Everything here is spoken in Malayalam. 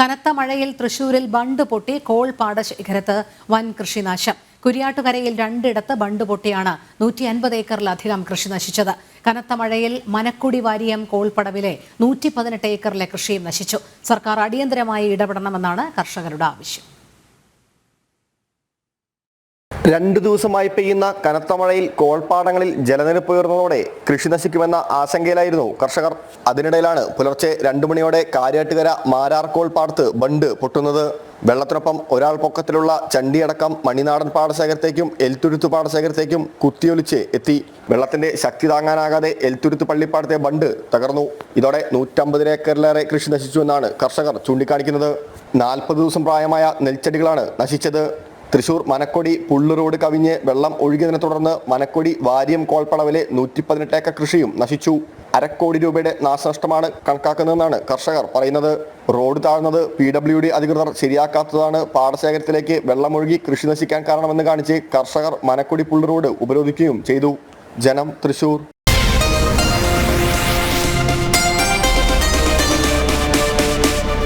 കനത്ത മഴയിൽ തൃശൂരിൽ ബണ്ട് പൊട്ടി കോൾ പാടശേഖരത്ത് വൻ കൃഷിനാശം. കുരിയാട്ടുകരയിൽ രണ്ടിടത്ത് ബണ്ട് പൊട്ടിയാണ് നൂറ്റി അൻപത് ഏക്കറിലധികം കൃഷി നശിച്ചത്. കനത്ത മഴയിൽ മനക്കുടി വാരിയം കോൾപ്പടവിലെ നൂറ്റി പതിനെട്ട് ഏക്കറിലെ കൃഷിയും നശിച്ചു. സർക്കാർ അടിയന്തരമായി ഇടപെടണമെന്നാണ് കർഷകരുടെ ആവശ്യം. രണ്ടു ദിവസമായി പെയ്യുന്ന കനത്ത മഴയിൽ കോൾപ്പാടങ്ങളിൽ ജലനിരപ്പ് ഉയർന്നതോടെ കൃഷി നശിക്കുമെന്ന ആശങ്കയിലായിരുന്നു കർഷകർ. അതിനിടയിലാണ് പുലർച്ചെ രണ്ടു മണിയോടെ കാര്യാട്ടുകര മാരാർ കോൾപ്പാടത്ത് ബണ്ട് പൊട്ടുന്നത്. വെള്ളത്തിനൊപ്പം ഒരാൾ പൊക്കത്തിലുള്ള ചണ്ടിയടക്കം മണിനാടൻ പാടശേഖരത്തേക്കും എൽത്തുരുത്ത് പാടശേഖരത്തേക്കും കുത്തിയൊലിച്ച് എത്തി. വെള്ളത്തിന്റെ ശക്തി താങ്ങാനാകാതെ എൽത്തുരുത്ത് പള്ളിപ്പാടത്തെ ബണ്ട് തകർന്നു. ഇതോടെ നൂറ്റമ്പതിലേക്കറിലേറെ കൃഷി നശിച്ചു എന്നാണ് കർഷകർ ചൂണ്ടിക്കാണിക്കുന്നത്. നാൽപ്പത് ദിവസം പ്രായമായ നെൽച്ചെടികളാണ് നശിച്ചത്. തൃശൂർ മനക്കൊടി പുള്ളു റോഡ് കവിഞ്ഞ് വെള്ളം ഒഴുകിയതിനെ തുടർന്ന് മനക്കൊടി വാര്യം കോൾപ്പളവിലെ നൂറ്റി പതിനെട്ട് ഏക്കർ കൃഷിയും നശിച്ചു. അരക്കോടി രൂപയുടെ നാശനഷ്ടമാണ് കണക്കാക്കുന്നതെന്നാണ് കർഷകർ പറയുന്നത്. റോഡ് താഴ്ന്നത് പി ഡബ്ല്യു ഡി അധികൃതർ ശരിയാക്കാത്തതാണ്. പാടശേഖരത്തിലേക്ക് വെള്ളമൊഴുകി കൃഷി നശിക്കാൻ കാരണമെന്ന് കാണിച്ച് കർഷകർ മനക്കൊടി പുള്ളു റോഡ് ഉപരോധിക്കുകയും ചെയ്തു. ജനം തൃശൂർ.